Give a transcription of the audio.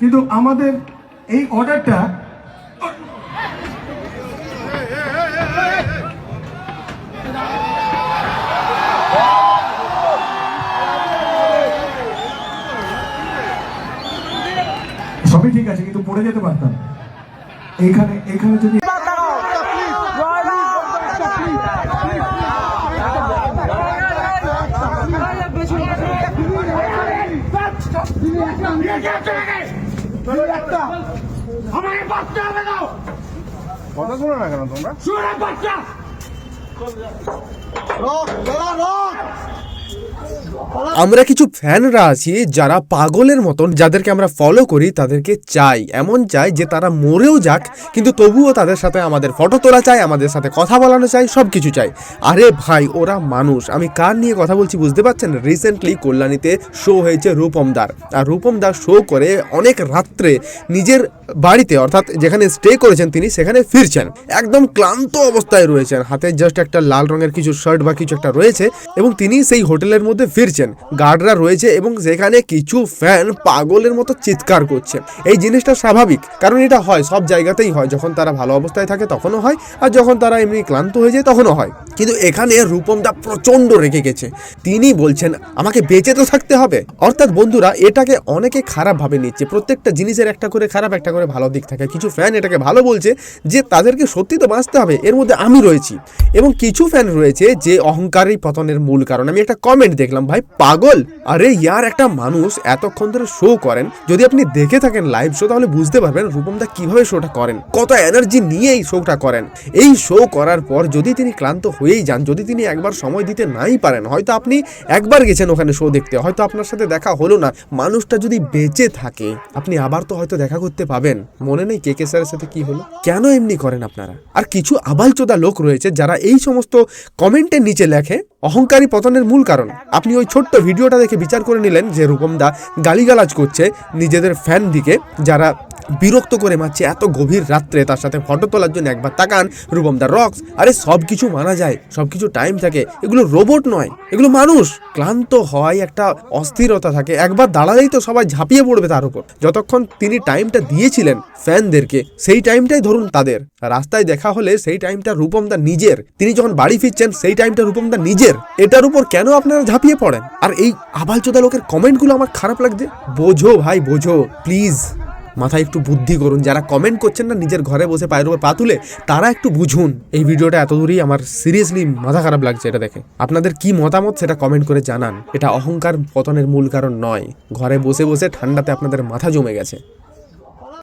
কিন্তু আমাদের এই অর্ডারটা সবই ঠিক আছে কিন্তু পড়ে যেতে পারতাম এইখানে এখানে যদি আমাকে বাচ্চা হবে দাও কথা শোনো না কেন তোমরা? শুনে বাচ্চা আমরা কিছু ফ্যানরা আছি যারা পাগলের মতন যাদেরকে আমরা ফলো করি তাদেরকে চাই। এমন চাই যে তারা মরেও যাক, কিন্তু তবুও তাদের সাথে আমাদের ফটো তোলা চাই, আমাদের সাথে কথা বলানো চাই সব কিছু চাই। আরে ভাই, ওরা মানুষ। আমি কার নিয়ে কথা বলছি বুঝতে পারছেন? রিসেন্টলি কল্যাণীতে শো হয়েছে রূপম রূপমদার আর রূপম রূপমদার শো করে অনেক রাত্রে নিজের বাড়িতে, অর্থাৎ যেখানে স্টে করেছেন তিনি, সেখানে ফিরছেন। একদম ক্লান্ত অবস্থায় রয়েছেন। হাতে জাস্ট একটা লাল রঙের কিছু শার্ট বা কিছু একটা রয়েছে, এবং তিনি সেই হোটেলের মধ্যে ফিরছেন। গার্ডরা রয়েছে এবং সেখানে কিছু ফ্যান পাগলের মতো চিৎকার করছে। এই জিনিসটা স্বাভাবিক, কারণ এটা হয়, সব জায়গাতেই হয়। যখন তারা ভালো অবস্থায় থাকে তখনও হয়, আর যখন তারা এমনি ক্লান্ত হয়ে যায় তখনও হয়। কিন্তু এখানে রূপমদা প্রচণ্ড রেগে গেছে। তিনি বলছেন, আমাকে বেঁচে তো থাকতে হবে। অর্থাৎ বন্ধুরা, এটাকে অনেকে খারাপভাবে নিচ্ছে। প্রত্যেকটা জিনিসের একটা করে খারাপ, একটা করে ভালো দিক থাকে। কিছু ফ্যান এটাকে ভালো বলছে যে, তাদেরকে সত্যি তো বাঁচতে হবে। এর মধ্যে আমি রয়েছি। এবং কিছু ফ্যান রয়েছে যে অহংকারী পতনের মূল কারণ। আমি একটা কমেন্ট দেখলাম, ভাই, পাগল? আরে ইয়ার, একটা মানুষ এতক্ষণ ধরে শো করেন, যদি আপনি দেখে থাকেন লাইভ শো তাহলে বুঝতে পারবেন রূপমদা কীভাবে শোটা করেন, কত এনার্জি নিয়ে এই শোটা করেন। এই শো করার পর যদি তিনি ক্লান্ত হয়েই যান, যদি তিনি একবার সময় দিতে নাই পারেন, হয়তো আপনি একবার গেছেন ওখানে শো দেখতে, হয়তো আপনার সাথে দেখা হলো না। মানুষটা যদি বেঁচে থাকে, আপনি আবার তো হয়তো দেখা করতে পাবেন। মনে নেই কে কে স্যারের সাথে কি হলো? কেন এমনি করেন আপনারা? আর কিছু আবালচোদা লোক রয়েছে যারা এই সমস্ত কমেন্টের নিচে লেখে, অহংকারী পতনের মূল কারণ। আপনি ওই ছোট্ট ভিডিওটা দেখে বিচার করে নিলেন যে রূপমদা গালিগালাজ করছে নিজেদের ফ্যান দিকে, যারা বিরক্ত করে মারছে। এত গভীর রাত্রে তার সাথে ফটো তোলার জন্য একবার তাকান, রূপম দা রক্স আরে সব কিছু মানা যায় সব কিছু টাইম থাকে। এগুলো রোবট নয়, এগুলো মানুষ। ক্লান্ত হয় একটা অস্থিরতা থাকে। একবার দাঁড়ালেই তো সবাই ঝাঁপিয়ে পড়বে তার উপর। যতক্ষণ তিনি টাইমটা দিয়েছিলেন ফ্যানদেরকে সেই টাইমটাই ধরুন তাদের। রাস্তায় দেখা হলে সেই টাইমটা রূপম দা নিজের। তিনি যখন বাড়ি ফিরছেন, সেই টাইমটা রূপম দা নিজের। এটার উপর কেন আপনারা ঝাঁপিয়ে পড়েন? আর এই আবালচোদা লোকের কমেন্টগুলো আমার খারাপ লাগছে। বোঝো ভাই, বোঝো প্লিজ মাথায় একটু বুদ্ধি করুন। যারা কমেন্ট করছেন না, নিজের ঘরে বসে পায়ের উপর পা তুলে, তারা একটু বুঝুন। এই ভিডিওটা এত দূরই আমার সিরিয়াসলি মাথা খারাপ লাগছে এটা দেখে। আপনাদের কি মতামত সেটা কমেন্ট করে জানান। এটা অহংকার পতনের মূল কারণ নয়। ঘরে বসে বসে ঠান্ডাতে আপনাদের মাথা জমে গেছে।